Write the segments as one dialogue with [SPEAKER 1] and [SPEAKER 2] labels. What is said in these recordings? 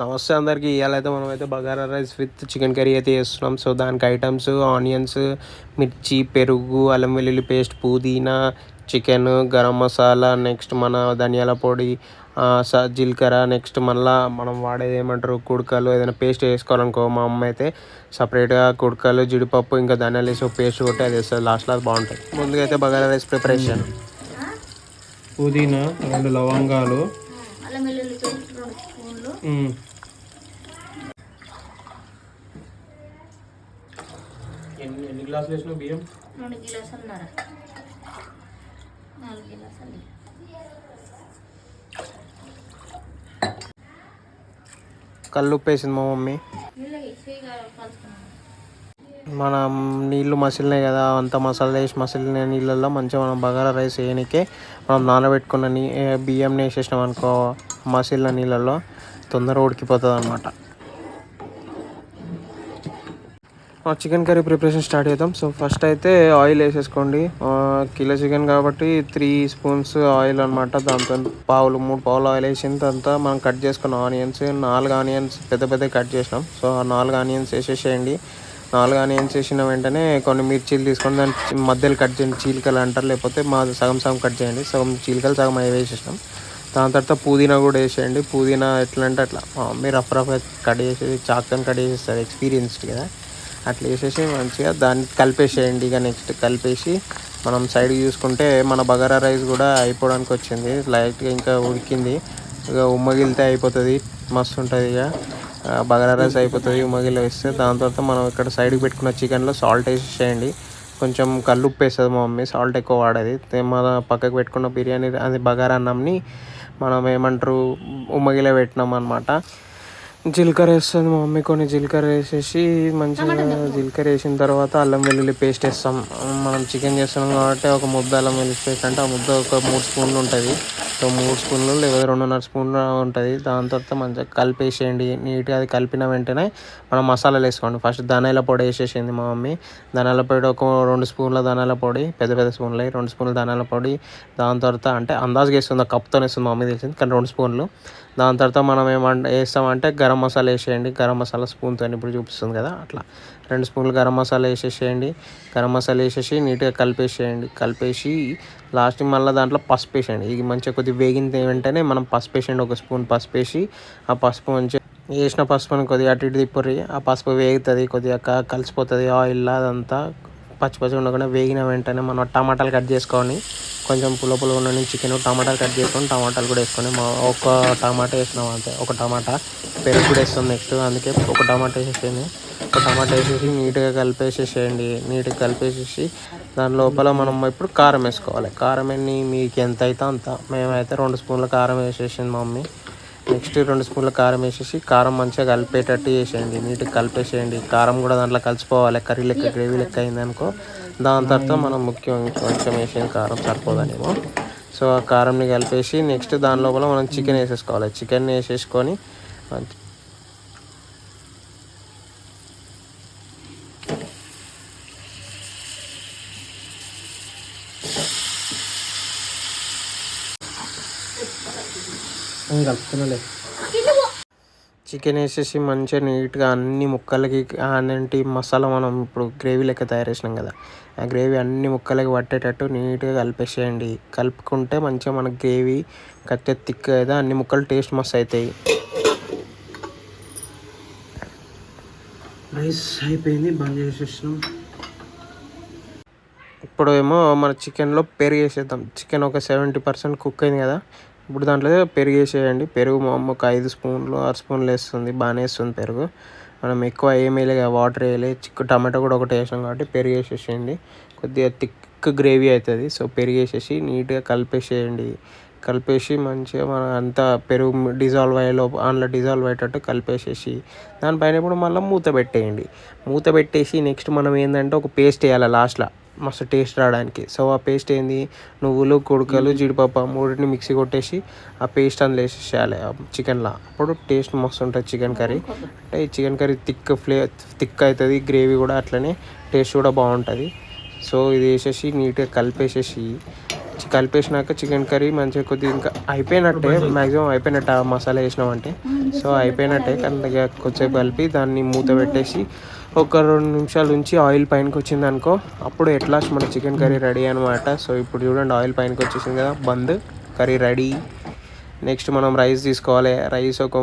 [SPEAKER 1] నమస్తే అందరికీ. ఇవాళైతే మనం అయితే bagara rice with chicken curry అయితే చేస్తున్నాం. సో దానికి ఐటమ్స్ ఆనియన్స్ మిర్చి పెరుగు అల్లం వెల్లుల్లి పేస్ట్ పుదీనా చికెన్ గరం మసాలా నెక్స్ట్ మన ధనియాల పొడి జీలకర్ర నెక్స్ట్ మళ్ళా మనం వాడేది ఏమంటారు? కుడకలు. ఏదైనా పేస్ట్ వేసుకోవాలనుకో మా అమ్మ అయితే సపరేట్గా కుడకలు జీడిపప్పు ఇంకా ధనియాలు వేసి పేస్ట్ కొట్టి అది వేస్తుంది లాస్ట్లో అది బాగుంటుంది ముందుగా అయితే బగారా రైస్ ప్రిపరేషన్. పుదీనా రెండు లవంగాలు
[SPEAKER 2] అల్లం వెల్లుల్లి పేస్ట్ రెండు స్పూన్లు
[SPEAKER 1] ఎన్ని ఎన్ని గ్లాసులు వేసినావు బియ్యం?
[SPEAKER 2] రెండు గిలాసులున్నర నాలుగు గిలాసులు
[SPEAKER 1] కళ్ళు ఉప్పు వేసింది మా మమ్మీ. మనం నీళ్ళు మసిలినాయి కదా అంత మసాలా వేసి మసిలిన నీళ్ళల్లో మంచిగా మనం బగారా రైస్ వేయనికే మనం నానబెట్టుకున్న నీ ఏ బియ్యంని వేసేసినాం అనుకో మసిలిన నీళ్ళల్లో తొందరగా ఉడికిపోతుంది అనమాట చికెన్ కర్రీ ప్రిపరేషన్ స్టార్ట్ చేద్దాం. సో ఫస్ట్ అయితే ఆయిల్ వేసేసుకోండి. కిలో చికెన్ కాబట్టి త్రీ స్పూన్స్ ఆయిల్ అనమాట దాంతో పావులు మూడు పావులు ఆయిల్ వేసిన తర్వాత మనం కట్ చేసుకున్న ఆనియన్స్ నాలుగు ఆనియన్స్ పెద్ద పెద్ద కట్ చేసినాం. సో ఆ నాలుగు ఆనియన్స్ వేసేసేయండి. నాలుగు ఆనియన్స్ వేసిన వెంటనే కొన్ని మిర్చీలు తీసుకొని దాని మధ్యలో కట్ చేయండి. చీలికలు అంటారు లేకపోతే మా సగం సగం కట్ చేయండి. సగం చీలికలు సగం అవి వేసేసినాం. దాని తర్వాత పుదీనా కూడా వేసేయండి. పుదీనా ఎట్లా అంటే అట్లా మీరు మమ్మీ రఫ్ రఫ్గా కట్ చేసేది చాక్తో కట్ చేసేస్తారు ఎక్స్పీరియన్స్డ్ కదా. అట్లా వేసేసి మంచిగా దాన్ని కలిపేసేయండి ఇక నెక్స్ట్ కలిపేసి మనం సైడ్ చూసుకుంటే మన బగారా రైస్ కూడా అయిపోవడానికి వచ్చింది. లైట్గా ఇంకా ఉడికింది. ఇక ఉమ్మగిలితే అయిపోతుంది. మస్తు ఉంటుంది ఇక. బగారా రైస్ అయిపోతుంది. ఉమ్మగిలి వేస్తే దాని తర్వాత మనం ఇక్కడ సైడ్కి పెట్టుకున్న చికెన్లో సాల్ట్ వేసేసేయండి. కొంచెం కల్లుప్పు వేస్తుంది మా మమ్మీ. సాల్ట్ ఎక్కువ వాడేది. మన పక్కకు పెట్టుకున్న బిర్యానీ అది బగారా అన్నంని మనం ఏమంటారు? ఉమ్మగిలే పెట్టినాం అనమాట జీలకర్ర వేస్తుంది మా మమ్మీ కొన్ని జీలకర్ర వేసేసి మంచిగా జీలకర్ర వేసిన తర్వాత అల్లం వెల్లుల్లి పేస్ట్ వేస్తాం. మనం చికెన్ చేస్తున్నాం కాబట్టి ఒక ముద్ద అల్లం వెల్లుల్లి పేస్ట్ అంటే ఆ ముద్ద ఒక మూడు స్పూన్లు ఉంటుంది. సో మూడు స్పూన్లు లేదా రెండున్నర స్పూన్లు ఉంటుంది. దాని తర్వాత మంచిగా కలిపేసేయండి. నీట్గా అది కలిపిన వెంటనే మనం మసాలాలు వేసుకోండి. ఫస్ట్ ధనియాల పొడి వేసేసింది మా మమ్మీ. ధనియాల పొడి ఒక రెండు స్పూన్ల ధనియాల పొడి పెద్ద పెద్ద స్పూన్లు అవి రెండు స్పూన్ల ధనియాల పొడి. దాని తర్వాత అంటే అందాజుగా వేస్తుంది? కప్తో వేస్తుంది? మా మమ్మీ తెలిసింది. కానీ రెండు స్పూన్లు. దాని తర్వాత మనం ఏమంటే వేస్తామంటే గరం మసాలా వేసేయండి. గరం మసాలా స్పూన్తో ఇప్పుడు చూపిస్తుంది కదా అట్లా. రెండు స్పూన్లు గరం మసాలా వేసేసేయండి. గరం మసాలా వేసేసి నీట్గా కలిపేసేయండి. కలిపేసి లాస్ట్ మళ్ళీ దాంట్లో పసుపు వేసేయండి. ఇది మంచిగా కొద్దిగా వేగిన వెంటనే మనం పసుపు వేసేయండి. ఒక స్పూన్ పసుపు వేసి ఆ పసుపు మంచిగా వేసిన పసుపుని కొద్దిగా అటు ఇటు తిప్పుర్రి. ఆ పసుపు వేగుతుంది కొద్దిగా కలిసిపోతుంది ఆయిల్ అదంతా పచ్చి పచ్చి ఉండకుండా వేగిన వెంటనే మనం టమాటాలు కట్ చేసుకొని కొంచెం పుల్ల పుల్ల ఉన్న చికెన్ టమాటాలు కట్ చేసుకొని టమాటాలు కూడా వేసుకొని మా ఒక టమాటా వేసినాం అంతే ఒక టమాటా. పెరుగు కూడా వేస్తాం నెక్స్ట్ అందుకే ఒక టమాటా వేసేసేయండి. ఒక టమాటా వేసేసి నీట్గా కలిపేసేసేయండి. నీట్గా కలిపేసేసి దాని లోపల మనం ఇప్పుడు కారం వేసుకోవాలి. కారం ఎన్ని? మీకు ఎంత అయితే అంత. మేమైతే రెండు స్పూన్ల కారం వేసేసింది మమ్మీ. నెక్స్ట్ రెండు స్పూన్ల కారం వేసేసి కారం మంచిగా కలిపేటట్టు చేసేయండి. నీట్గా కలిపేసేయండి. కారం కూడా దాంట్లో కలిసిపోవాలి. కర్రీ లెక్క గ్రేవీ లెక్క అయిందనుకో. దాని తర్వాత మనం ముఖ్యం కొంచెం వేసేది కారం సరిపోదనేమో. సో ఆ కారంని కలిపేసి నెక్స్ట్ దాని లోపల మనం చికెన్ వేసేసుకోవాలి. చికెన్ వేసేసుకొని కలుపుతున్నలే చికెన్ వేసేసి మంచిగా నీట్గా అన్ని ముక్కలకి అన్నింటి మసాలా మనం ఇప్పుడు గ్రేవీ లెక్క తయారు చేసినాం కదా ఆ గ్రేవీ అన్ని ముక్కలకి పట్టేటట్టు నీట్గా కలిపేసేయండి. కలుపుకుంటే మంచిగా మన గ్రేవీ కట్టే థిక్ అయితే అన్ని ముక్కలు టేస్ట్ మస్తు అవుతాయి రైస్ అయిపోయింది బంద్ చేసేసినాం. ఇప్పుడు ఏమో మన చికెన్లో పెరుగు వేసేద్దాం. చికెన్ ఒక సెవెంటీ పర్సెంట్ కుక్ అయింది కదా ఇప్పుడు దాంట్లో పెరుగు వేసేయండి. పెరుగు మా అమ్మ ఒక ఐదు స్పూన్లు ఆరు స్పూన్లు వేస్తుంది. బాగానే వేస్తుంది పెరుగు. మనం ఎక్కువ ఏమి వాటర్ వేయలే. చిక్కు టమాటో కూడా ఒకటి వేసాం కాబట్టి పెరుగు వేసేసేయండి. కొద్దిగా థిక్ గ్రేవీ అవుతుంది. సో పెరుగు వేసేసి నీట్గా కలిపేసేయండి. కలిపేసి మంచిగా మన అంతా పెరుగు డిజాల్వ్ అయ్యేలో అందులో డిజాల్వ్ అయ్యేటట్టు కలిపేసేసి దానిపైన ఇప్పుడు మళ్ళీ మూత పెట్టేయండి. మూత పెట్టేసి నెక్స్ట్ మనం ఏంటంటే ఒక పేస్ట్ వేయాలి లాస్ట్లో. మస్తు టేస్ట్ రావడానికి. సో ఆ పేస్ట్ ఏంది? నువ్వులు కుడకలు జీడిపప్పు మూడింటిని మిక్సీ కొట్టేసి ఆ పేస్ట్ అందులో వేసేసేయాలి చికెన్లో. అప్పుడు టేస్ట్ మస్తు ఉంటుంది చికెన్ కర్రీ. అంటే ఈ చికెన్ కర్రీ థిక్ ఫ్లే థిక్ అవుతుంది గ్రేవీ కూడా అట్లనే టేస్ట్ కూడా బాగుంటుంది. సో ఇది వేసేసి నీట్గా కలిపేసేసి కలిపేసినాక చికెన్ కర్రీ మంచిగా కొద్దిగా ఇంకా అయిపోయినట్టే మ్యాక్సిమం అయిపోయినట్టు ఆ మసాలా వేసినామంటే. సో అయిపోయినట్టే కానీ కొద్దిసేపు కలిపి దాన్ని మూత పెట్టేసి ఒక రెండు నిమిషాల నుంచి ఆయిల్ పైనకి వచ్చింది అనుకో అప్పుడు ఎట్లా మన చికెన్ కర్రీ రెడీ అనమాట సో ఇప్పుడు చూడండి ఆయిల్ పైనకి వచ్చేసింది కదా బంద్ కర్రీ రెడీ నెక్స్ట్ మనం రైస్ తీసుకోవాలి. రైస్ ఒక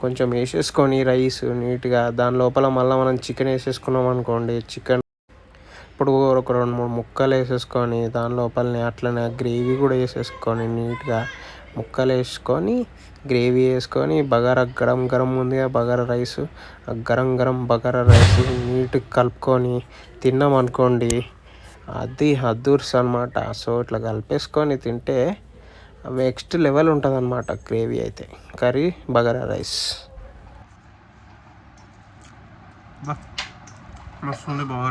[SPEAKER 1] కొంచెం వేసేసుకొని రైస్ నీట్గా దాని లోపల మళ్ళీ మనం చికెన్ వేసేసుకున్నాం అనుకోండి చికెన్ ఇప్పుడు ఒక రెండు మూడు ముక్కలు వేసేసుకొని దాని లోపలనే అట్లనే గ్రేవీ కూడా వేసేసుకొని నీట్గా ముక్కలు వేసుకొని గ్రేవీ వేసుకొని బగారా గరం గరం ఉందిగా బగారా రైస్. ఆ గరం గరం బగారా రైస్ నీట్గా కలుపుకొని తిన్నాం అనుకోండి అది అద్దూర్స్ అనమాట సో ఇట్లా కలిపేసుకొని తింటే నెక్స్ట్ లెవెల్ ఉంటుంది అనమాట గ్రేవీ అయితే. Curry bagara rice.
[SPEAKER 3] మస్తు ఉంది బాగా